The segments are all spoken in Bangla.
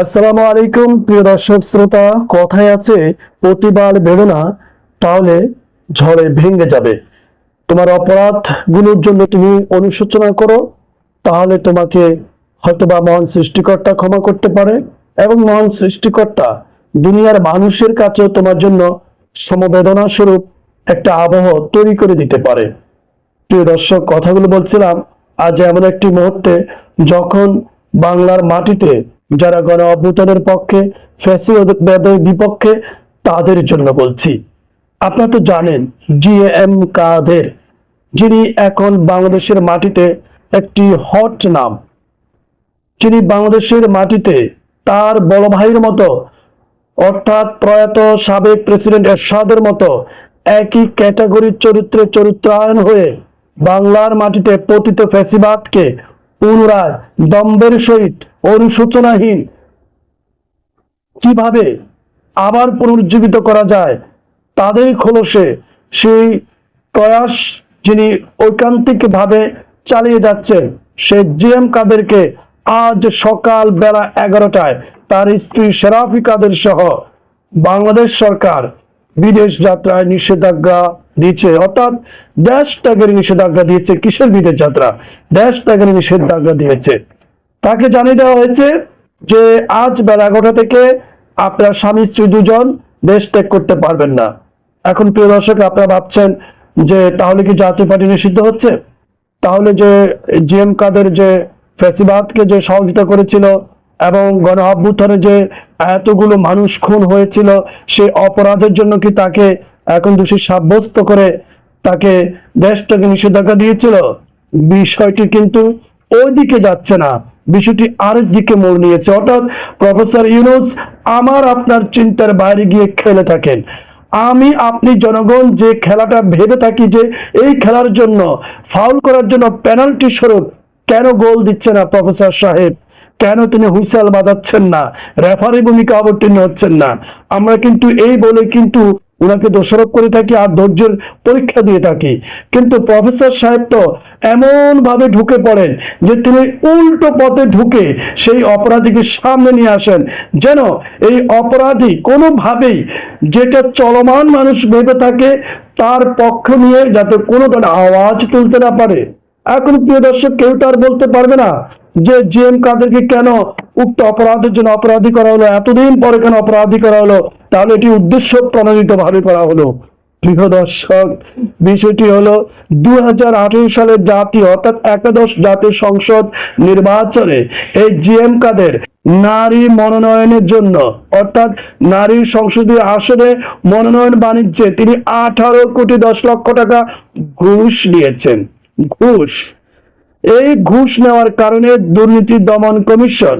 আসসালামু আলাইকুম, প্রিয় দর্শক শ্রোতা। কথায় আছে প্রতিবার বেদনা তাহলে ঝড়ে ভেঙে যাবে। তোমার অপরাধগুলোর জন্য তুমি অনুশোচনা করো, তাহলে তোমাকে হয়তোবা মহান সৃষ্টিকর্তা ক্ষমা করতে পারে এবং মহান সৃষ্টিকর্তা দুনিয়ার মানুষের কাছেও তোমার জন্য সমবেদনা স্বরূপ একটা আবহ তৈরি করে দিতে পারে। প্রিয় দর্শক, কথাগুলো বলছিলাম, আজ এমন একটি মুহূর্তে যখন বাংলার মাটিতে যারা গণ অভ্যুত্থানের পক্ষে ফ্যাসিবাদের বিপক্ষে, তাদের জন্য বলছি। আপনারা তো জানেন জি এম কাদের, যিনি এখন বাংলাদেশের মাটিতে একটি হট নাম। যিনি বাংলাদেশের মাটিতে তার বড় ভাইয়ের মতো, অর্থাৎ প্রয়াত সাবেক প্রেসিডেন্ট এরশাদের মতো, একই ক্যাটাগরির চরিত্রে চরিত্রায়ন হয়ে বাংলার মাটিতে পতিত ফ্যাসিবাদকে পুনরায় দম্বের সহিত অনুশোচনাহীন। কীভাবে আবার পুনরুজ্জীবিত করা যায়? তাদের খোলসে সেই প্রয়াস যিনি ঐকান্তিকভাবে চালিয়ে যাচ্ছেন, সে জিএম কাদেরকে আজ সকাল বেলা এগারোটায় তার স্ত্রী সেরাফি কাদের সহ বাংলাদেশ সরকার বিদেশ যাত্রায় নিষেধাজ্ঞা দিয়েছে অর্থাৎ দেশ ত্যাগের নিষেধাজ্ঞা দিয়েছে কিসের বিদেশ যাত্রা? দেশ ত্যাগের নিষেধাজ্ঞা দিয়েছে। তাকে জানিয়ে দেওয়া হয়েছে যে আজ বেলা এগারোটা থেকে আপনার স্বামী, স্ত্রী দুজন দেশ ত্যাগ করতে পারবেন না। এখন প্রিয় দর্শক, আপনারা ভাবছেন যে তাহলে কি জাতীয় পার্টি নিষিদ্ধ হচ্ছে? তাহলে যে জিএম কাদের যে ফ্যাসিবাদকে যে সহযোগিতা করেছিল এবং গণ অভ্যুত্থানে যে এতগুলো মানুষ খুন হয়েছিল, সেই অপরাধের জন্য কি তাকে এখন দোষী সাব্যস্ত করে তাকে দেশটাকে নিষেধাজ্ঞা দিয়েছিল? বিষয়টি কিন্তু ওই দিকে যাচ্ছে না। বিষয়টি আরেক দিকে মোড় নিয়েছে। অর্থাৎ প্রফেসর ইউনুস, আমার আপনার চিন্তার বাইরে গিয়ে খেলে থাকেন। আমি, আপনি জনগণ যে খেলাটা ভেবে থাকি যে এই খেলার জন্য ফাউল করার জন্য পেনাল্টি স্বরূপ কেন গোল দিচ্ছে না প্রফেসর সাহেব? কেন তিনি হুইসেল বাজাচ্ছেন না? রেফারি ভূমিকা অবতীর্ণ হচ্ছেন না। আমরা কিন্তু এই বলে কিন্তু ওনাকে দোষারোপ করে থাকি আর ধৈর্যের পরীক্ষা দিয়ে থাকি। কিন্তু প্রফেসর সাহেব তো এমন ভাবে ঢুকে পড়েন যে তিনি উল্টো পথে ঢুকে সেই অপরাধীকে সামনে নিয়ে আসেন। যেন এই অপরাধী কোনোভাবেই যেটা চলমান মানুষ ভেবে থাকে, তার পক্ষ নিয়ে যাতে কোনো আওয়াজ তুলতে না পারে। এখন প্রিয় দর্শক, কেউ তো আর বলতে পারবে না। যে জিএম কাদেরকে কেন উক্ত অপরাধের জন্য অপরাধী করা হলো, এতদিন পরে কেন অপরাধী করা হলো, তাহলে এটি উদ্দেশ্য প্রণোদিত ভাবে করা হলো। প্রিয় দর্শক, বিষয়টি দু সালের অর্থাৎ একাদশ জাতীয় সংসদ নির্বাচনে এই জিএম কাদের নারী মনোনয়নের জন্য, অর্থাৎ নারী সংসদীয় আসনে মনোনয়ন বাণিজ্যে তিনি আঠারো কোটি দশ লক্ষ টাকা ঘুষ নিয়েছেন ঘুষ এই ঘুষ নেওয়ার কারণে দুর্নীতি দমন কমিশন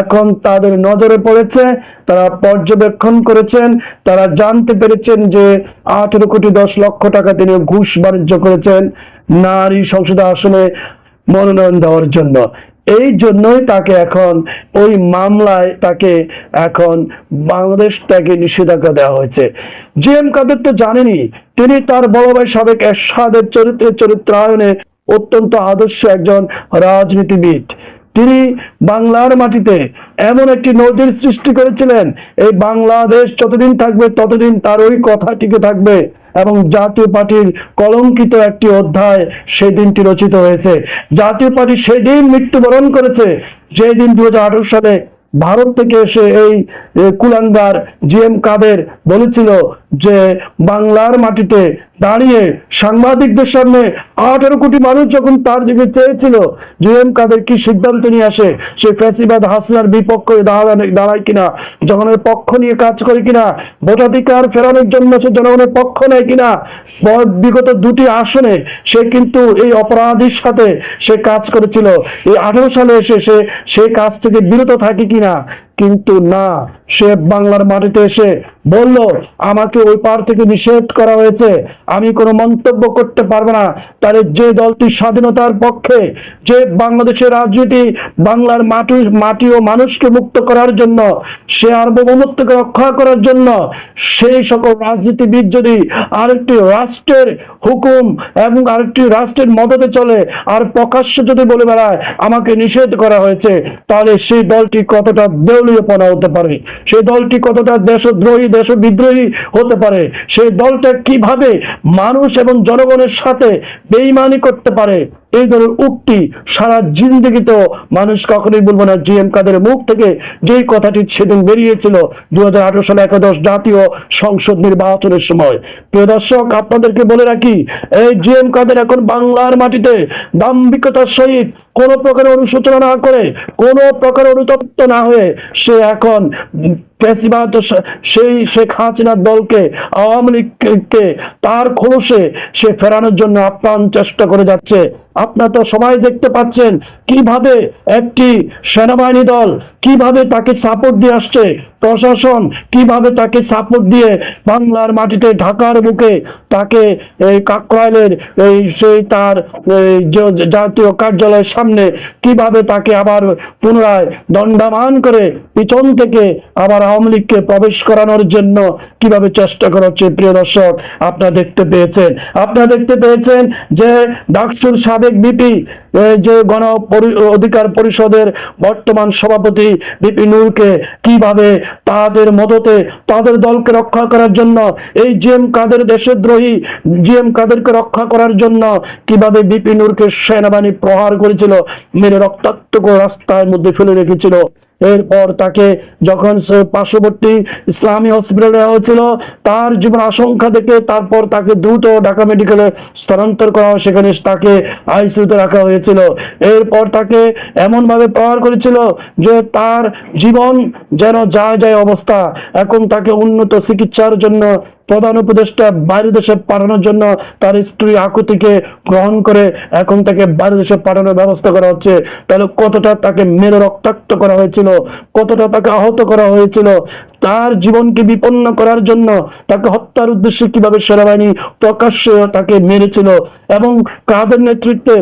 এখন তাদের নজরে পড়েছে, তারা পর্যবেক্ষণ করেছেন, তারা জানতে পেরেছেন যে আঠেরো কোটি দশ লক্ষ টাকা তিনি ঘুষ বাণিজ্য করেছেন নারী সংসদ আসনে মনোনয়ন দেওয়ার জন্য। এই জন্যই তাকে এখন, ওই মামলায় তাকে এখন বাংলাদেশ ত্যাগে নিষেধাজ্ঞা দেওয়া হয়েছে। জি এম কাদের তো জানেনি, তিনি তার বড় ভাই সাবেক এরশাদের চরিত্রে চরিত্রায়নে অত্যন্ত আদর্শ একজন রাজনীতিবিদ। তিনি বাংলার মাটিতে এমন একটি নদীর সৃষ্টি করেছিলেন, এই বাংলাদেশ যতদিন থাকবে ততদিন তার ওই কথা টিকে থাকবে এবং জাতীয় পার্টির কলঙ্কিত একটি অধ্যায় সেই দিনটি রচিত হয়েছে। জাতীয় পার্টি সেই দিন মৃত্যুবরণ করেছে যে দিন দু হাজার আঠারো সালে ভারত থেকে এসে এই কুলাঙ্গার জি এম কাদের বলেছিল যে বাংলার মাটিতে দাঁড়িয়ে সাংবাদিকদের সামনে আঠারো কোটি মানুষ যখন তার দিকে চেয়েছিল জি এম কাদের কি সিদ্ধান্ত নিয়ে আসে? সে ফ্যাসিবাদ হাসিনার বিপক্ষে দাঁড়ায় কিনা? জনগণের পক্ষ নিয়ে কাজ করে কিনা? ভোটাধিকার ফেরানোর জন্য সে জনগণের পক্ষ নেয় কিনা? বিগত দুটি আসনে সে কিন্তু এই অপরাধীর সাথে সে কাজ করেছিল। এই আঠারো সালে এসে সে সেই কাজ থেকে বিরত থাকে কিনা? কিন্তু না। সে বাংলার মাটিতে এসে বলল, আমাকে ওই পার থেকে নিষেধ করা হয়েছে। আমি কোনো মন্তব্য করতে পারব না। তাহলে যে দলটি স্বাধীনতার পক্ষে, যে বাংলাদেশের রাজনীতি বাংলার মাটি মাটি ও মানুষকে মুক্ত করার জন্য, সে সার্বভৌমত্বকে রক্ষা করার জন্য, সেই সকল রাজনীতিবিদ যদি আরেকটি রাষ্ট্রের হুকুম এবং আরেকটি রাষ্ট্রের মদতে চলে, আর প্রকাশ্য যদি বলে বেড়ায়, আমাকে নিষেধ করা হয়েছে, তাহলে সেই দলটি কতটা দেউলিয়পনা হতে পারে। সেই দলটি কতটা দেশদ্রোহী দেশ বিদ্রোহী হতে পারে? সেই দলটা কীভাবে মানুষ এবং জনগণের সাথে বেইমানি করতে পারে? এই ধরনের উক্তি সারা জিন্দগিতেও মানুষ কখনোই বলব না, জি এম কাদের মুখ থেকে যেই কথাটি সেদিন বেরিয়েছিল দু সালে একাদশ জাতীয় সংসদ নির্বাচনের সময়। প্রিয় দর্শক, আপনাদেরকে বলে রাখি, এই জি এম কাদের এখন বাংলার মাটিতে দাম্ভিকতার সহিত কোনো প্রকার অনুশোচনা না করে, কোনো প্রকার অনুতপ্ত না হয়ে সে এখন ফেসিবাদ সেই শেখ হাসিনার দলকে, আওয়ামী লীগকে, তার খোলসে সে ফেরানোর জন্য আপ্রাণ চেষ্টা করে যাচ্ছে। আপনারা তো সবাই দেখতে পাচ্ছেন কীভাবে একটি সেনাবাহিনী দল কীভাবে তাকে সাপোর্ট দিয়ে আসছে প্রশাসন? কীভাবে তাকে সাপোর্ট দিয়ে বাংলার মাটিতে ঢাকার বুকে তাকে এই কাকরাইলের এই সেই তার জাতীয় কার্যালয়ের সামনে কীভাবে তাকে আবার পুনরায় দণ্ডামান করে পিছন থেকে আবার আওয়ামী লীগকে প্রবেশ করানোর জন্য কীভাবে চেষ্টা করা হচ্ছে প্রিয় দর্শক, আপনারা দেখতে পেয়েছেন। আপনারা দেখতে পেয়েছেন যে ডাকসুর সাবেক বিপি যে গণ অধিকার পরিষদের বর্তমান সভাপতি বিপি নূরকে কীভাবে তাদের মদতে, তাদের দলকে রক্ষা করার জন্য, এই জিএম কাদের দেশদ্রোহী জিএম কাদেরকে রক্ষা করার জন্য কীভাবে বিপিনুরকে সেনাবাহিনী প্রহার করেছিল, মেরে রক্তাক্ত রাস্তার মধ্যে ফেলে রেখেছিল। এরপর তাকে যখন পার্শ্ববর্তী ইসলামী হসপিটালে নেওয়া হয়েছিল, তার জীবন আশঙ্কা দেখে তারপর তাকে দ্রুত ঢাকা মেডিকেলে স্থানান্তর করা সেখানে তাকে আইসিইউতে রাখা হয়েছিল। এরপর তাকে এমনভাবে প্রহার করেছিল যে তার জীবন যেন যায় যায় অবস্থা, এখন তাকে উন্নত চিকিৎসার জন্য প্রধান উপদেষ্টা বাইরের দেশে পাঠানোর জন্য তার স্ত্রী আকুতিকে গ্রহণ করে এখন তাকে বাইরের দেশে পাঠানোর ব্যবস্থা করা হচ্ছে। তাহলে কতটা তাকে মেরে রক্তাক্ত করা হয়েছিল? কতটা তাকে আহত করা হয়েছিল? তার জীবনকে বিপন্ন করার জন্য তাকে হত্যার উদ্দেশ্যে কীভাবে সেনাবাহিনী প্রকাশ্যে তাকে মেরেছিল এবং কাদের নেতৃত্বে?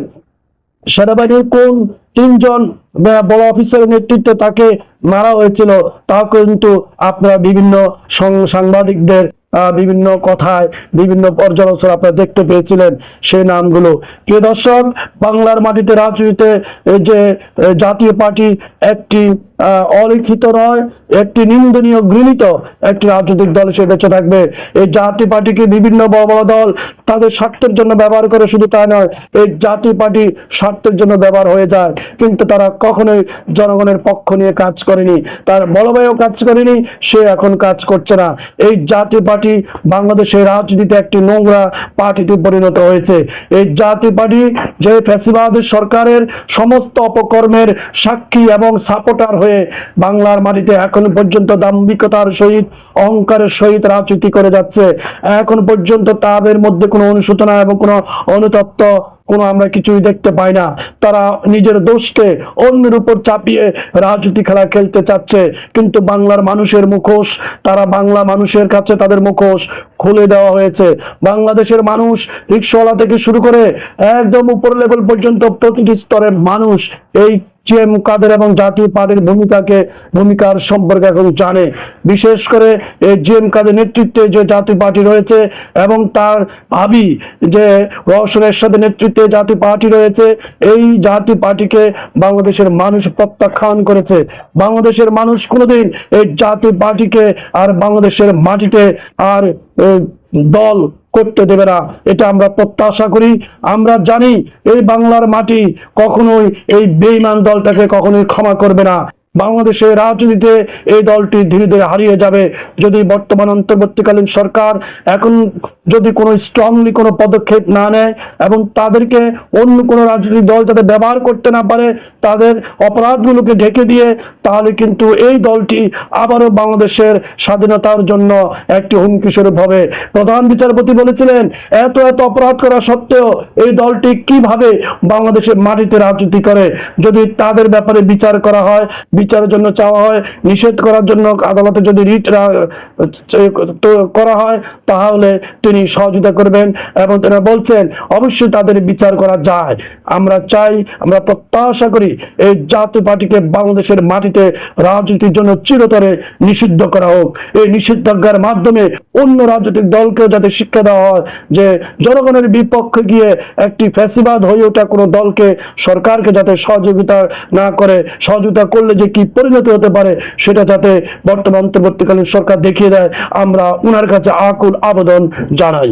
সেনাবাহিনীর কোন তিনজন বড় অফিসারের নেতৃত্বে তাকে মারা হয়েছিল, তা কিন্তু আপনারা বিভিন্ন সাংবাদিকদের বিভিন্ন কথায়, বিভিন্ন পর্যালোচনা আপনারা দেখতে পেয়েছিলেন সেই নামগুলো। প্রিয় দর্শক, বাংলার মাটিতে রাজনীতিতে যে জাতীয় পার্টি একটি অলিখিত নয়, একটি নিন্দনীয় গৃহীত একটি রাজনৈতিক দল সে বেঁচে থাকবে। এই জাতীয় পার্টিকে বিভিন্ন বড় বড় দল তাদের স্বার্থের জন্য ব্যবহার করে শুধু তাই নয়, এই জাতীয় পার্টি স্বার্থের জন্য ব্যবহার হয়ে যায়। কিন্তু তারা কখনোই জনগণের পক্ষ নিয়ে কাজ করেনি। তার ভাইও কাজ করেনি, সে এখন কাজ করছে না। এই জাতীয় পার্টি বাংলাদেশের রাজনীতিতে একটি নোংরা পার্টিতে পরিণত হয়েছে। এই জাতীয় পার্টি যে ফ্যাসিবাদ সরকারের সমস্ত অপকর্মের সাক্ষী এবং সাপোর্টার হয়ে বাংলার মাটিতে এখন পর্যন্ত দাম্ভিকতার সহিত, অহংকারের সহিত রাজনীতি করে যাচ্ছে। এখন পর্যন্ত তাদের মধ্যে কোনো অনুশোচনা এবং কোনো অনুতপ্ত কোনো আমরা কিছুই দেখতে পাই না। তারা নিজের দোষকে অন্যের উপর চাপিয়ে রাজনীতি খেলা খেলতে চাচ্ছে। কিন্তু বাংলার মানুষের মুখোশ, তারা বাংলা মানুষের কাছে তাদের মুখোশ খুলে দেওয়া হয়েছে। বাংলাদেশের মানুষ রিক্সাওয়ালা থেকে শুরু করে একদম উপর লেভেল পর্যন্ত প্রতিটি স্তরের মানুষ এই জিএম কাদের এবং জাতীয় পার্টির ভূমিকাকে, ভূমিকার সম্পর্কে এখন জানে। বিশেষ করে এই জিএম কাদের নেতৃত্বে যে জাতীয় পার্টি রয়েছে এবং তার ভাবি যে রওশনের সাথে নেতৃত্বে জাতীয় পার্টি রয়েছে, এই জাতীয় পার্টিকে বাংলাদেশের মানুষ প্রত্যাখ্যান করেছে। বাংলাদেশের মানুষ কোনোদিন এই জাতীয় পার্টিকে আর বাংলাদেশের মাটিতে আর দল করতে দেবে না। এটা আমরা প্রত্যাশা করি। আমরা জানি এই বাংলার মাটি কখনোই এই বেইমান দলটাকে কখনোই ক্ষমা করবে না। বাংলাদেশের রাজনীতিতে এই দলটি ধীরে ধীরে হারিয়ে যাবে। যদি বর্তমান অন্তর্বর্তীকালীন সরকার এখন যদি কোনো স্ট্রংলি কোনো পদক্ষেপ না নেয় এবং তাদেরকে অন্য কোনো রাজনৈতিক দল যাতে ব্যবহার করতে না পারে, তাদের অপরাধগুলোকে ঢেকে দিয়ে, তাহলে কিন্তু এই দলটি আবারও বাংলাদেশের স্বাধীনতার জন্য একটি হুমকি স্বরূপ হবে। প্রধান বিচারপতি বলেছিলেন, এত এত অপরাধ করা সত্ত্বেও এই দলটি কীভাবে বাংলাদেশের মাটিতে রাজনীতি করে? যদি তাদের ব্যাপারে বিচার করা হয় বিচারের জন্য চাওয়া হয়, নিষেধ করার জন্য আদালতে যদি রিট করা হয়, তাহলে তিনি সহযোগিতা করবেন এবং তারা বলছেন, অবশ্যই তাদের বিচার করা যায়। আমরা চাই, আমরা প্রত্যাশা করি, এই জাতীয় পার্টিকে বাংলাদেশের মাটিতে রাজনীতির জন্য চিরতরে নিষিদ্ধ করা হোক। এই নিষিদ্ধাজ্ঞার মাধ্যমে অন্য রাজনৈতিক দলকে যাতে শিক্ষা দেওয়া হয় যে, জনগণের বিপক্ষে গিয়ে একটি ফ্যাসিবাদ হয়ে ওঠা কোনো দলকে, সরকারকে যাতে সহযোগিতা না করে, সহযোগিতা করলে যে কি পরিণত হতে পারে সেটা যাতে বর্তমান অন্তর্বর্তীকালীন সরকার দেখিয়ে দেয়, আমরা উনার কাছে আকুল আবেদন জানাই।